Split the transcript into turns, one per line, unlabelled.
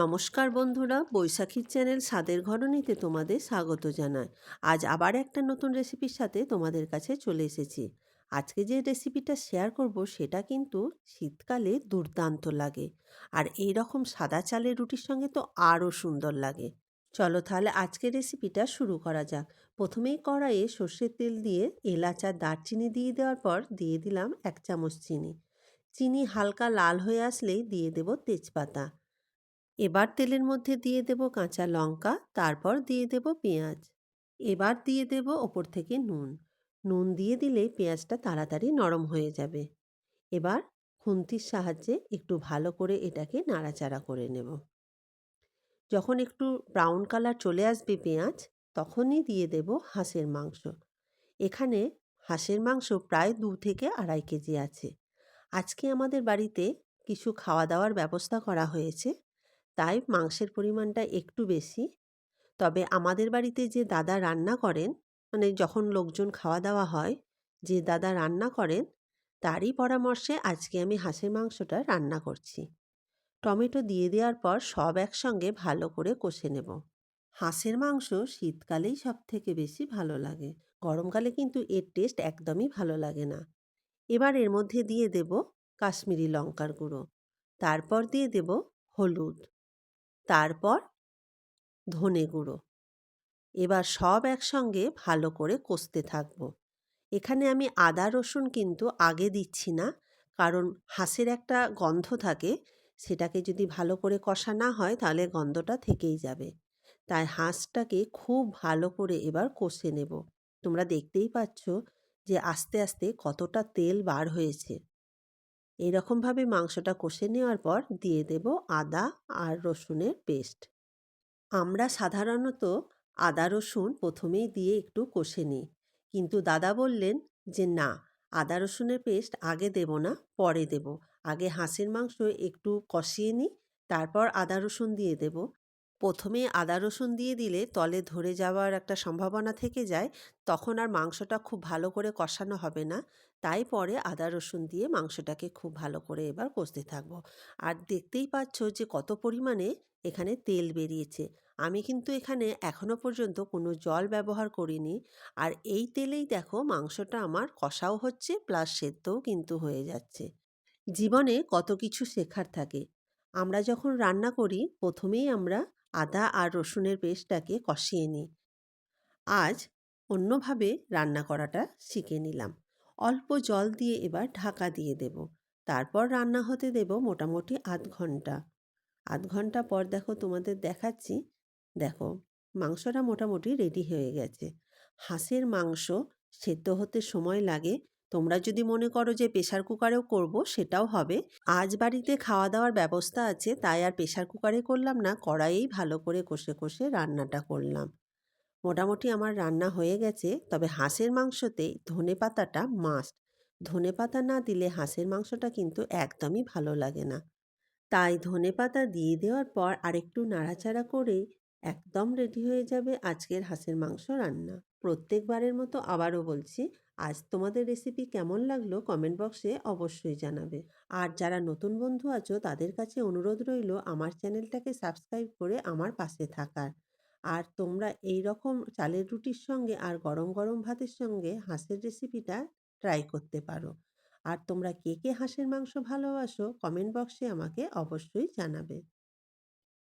নমস্কার বন্ধুরা, বৈশাখীর চ্যানেল স্বাদের ঘরণীতে তোমাদের স্বাগত জানাই। আজ আবার একটা নতুন রেসিপির সাথে তোমাদের কাছে চলে এসেছি। আজকে যে রেসিপিটা শেয়ার করব সেটা কিন্তু শীতকালে দুর্দান্ত লাগে। আর এই রকম সাদা চালের রুটির সঙ্গে তো আরও সুন্দর লাগে। চলো তাহলে আজকে রেসিপিটা শুরু করা যাক। প্রথমেই কড়াইয়ে সর্ষের তেল দিয়ে এলাচ আর দারচিনি দিয়ে দেওয়ার পর দিয়ে দিলাম এক চামচ চিনি। চিনি হালকা লাল হয়ে আসলেই দিয়ে দেব তেজপাতা। এবার তেলের মধ্যে দিয়ে দেব কাঁচা লঙ্কা, তারপর দিয়ে দেব পেঁয়াজ। এবার দিয়ে দেব ওপর থেকে নুন। নুন দিয়ে দিলে পেঁয়াজটা তাড়াতাড়ি নরম হয়ে যাবে। এবার খুন্তির সাহায্যে একটু ভালো করে এটাকে নাড়াচাড়া করে নেব। যখন একটু ব্রাউন কালার চলে আসবে পেঁয়াজ, তখনই দিয়ে দেব হাঁসের মাংস। এখানে হাঁসের মাংস প্রায় দু থেকে আড়াই কেজি আছে। আজকে আমাদের বাড়িতে কিছু খাওয়া দাওয়ার ব্যবস্থা করা হয়েছে। তাই মাংসের পরিমাণটা একটু বেশি। তবে আমাদের বাড়িতে যে দাদা রান্না করেন মানে যখন লোকজন খাওয়া দাওয়া হয়, যে দাদা রান্না করেন, তারই পরামর্শে আজকে আমি হাঁসের মাংসটা রান্না করছি। টমেটো দিয়ে দেওয়ার পর সব একসঙ্গে ভালো করে কষে নেব। হাঁসের মাংস শীতকালেই সব থেকে বেশি ভালো লাগে। গরমকালে কিন্তু এর টেস্ট একদমই ভালো লাগে না। এবার এর মধ্যে দিয়ে দেব কাশ্মীরি লঙ্কার গুঁড়ো। তারপর দিয়ে দেব হলুদ। তারপর ধনে গুঁড়ো। এবার সব একসঙ্গে ভালো করে কষতে থাকব। এখানে আমি আদা, রসুন কিন্তু আগে দিচ্ছি না, কারণ হাঁসের একটা গন্ধ থাকে, সেটাকে যদি ভালো করে কষা না হয় তাহলে গন্ধটা থেকেই যাবে। তাই হাঁসটাকে খুব ভালো করে এবার কষে নেব। তোমরা দেখতেই পাচ্ছ যে আস্তে আস্তে কতটা তেল বার হয়েছে। এইরকমভাবে মাংসটা কষে নেওয়ার পর দিয়ে দেব আদা আর রসুনের পেস্ট। আমরা সাধারণত আদা, রসুন প্রথমেই দিয়ে একটু কষে নিই। কিন্তু দাদা বললেন যে, না, আদা, রসুনের পেস্ট আগে দেব না, পরে দেব। আগে হাঁসের মাংস একটু কষিয়ে নিই, তারপর আদা, রসুন দিয়ে দেব। প্রথমে আদা রসুন দিয়ে দিলে তলে ধরে যাওয়ার একটা সম্ভাবনা থেকে যায়, তখন আর মাংসটা খুব ভালো করে কষানো হবে না। তাই পরে আদা রসুন দিয়ে মাংসটাকে খুব ভালো করে এবার কষতে থাকব। আর দেখতেই পাচ্ছ যে কত পরিমাণে এখানে তেল বেরিয়েছে। আমি কিন্তু এখানে এখনও পর্যন্ত কোনো জল ব্যবহার করিনি। আর এই তেলেই দেখো মাংসটা আমার কষাও হচ্ছে, প্লাস সেদ্ধও কিন্তু হয়ে যাচ্ছে। জীবনে কত কিছু শেখার থাকে। আমরা যখন রান্না করি, প্রথমেই আমরা আদা আর রসুনের পেস্টটাকে কষিয়ে নিই। আজ অন্যভাবে রান্না করাটা শিখে নিলাম। অল্প জল দিয়ে এবার ঢাকা দিয়ে দেব। তারপর রান্না হতে দেব মোটামুটি আধ ঘণ্টা। আধ ঘণ্টা পর দেখো তোমাদের দেখাচ্ছি। দেখো মাংসটা মোটামুটি রেডি হয়ে গেছে। হাঁসের মাংস সেদ্ধ হতে সময় লাগে তোমরা যদি মনে করো যে প্রেশার কুকারেও করব, সেটাও হবে। আজ বাড়িতে খাওয়া দাওয়ার ব্যবস্থা আছে, তাই আর প্রেশার কুকারে করলাম না, কড়াইয়েই ভালো করে কষে কষে রান্নাটা করলাম। মোটামুটি আমার রান্না হয়ে গেছে, তবে হাঁসের মাংসতে ধনে পাতাটা মাস্ট ধনে পাতা না দিলে হাঁসের মাংসটা কিন্তু একদমই ভালো লাগে না। তাই ধনে পাতা দিয়ে দেওয়ার পর আরেকটু নাড়াচাড়া করে একদম রেডি হয়ে যাবে আজকের হাঁসের মাংস রান্না। প্রত্যেকবারের মতো আবারও বলছি আজ তোমাদের রেসিপি কেমন লাগল কমেন্ট বক্সে অবশ্যই জানাবে। আর যারা নতুন বন্ধু আছো, তাদের কাছে অনুরোধ রইল আমার চ্যানেলটাকে সাবস্ক্রাইব করে আমার পাশে থাকার। আর তোমরা এই রকম চালের রুটির সঙ্গে আর গরম গরম ভাতের সঙ্গে হাঁসের রেসিপিটা ট্রাই করতে পারো। আর তোমরা কে কে হাঁসের মাংস ভালোবাসো কমেন্ট বক্সে আমাকে অবশ্যই জানাবে।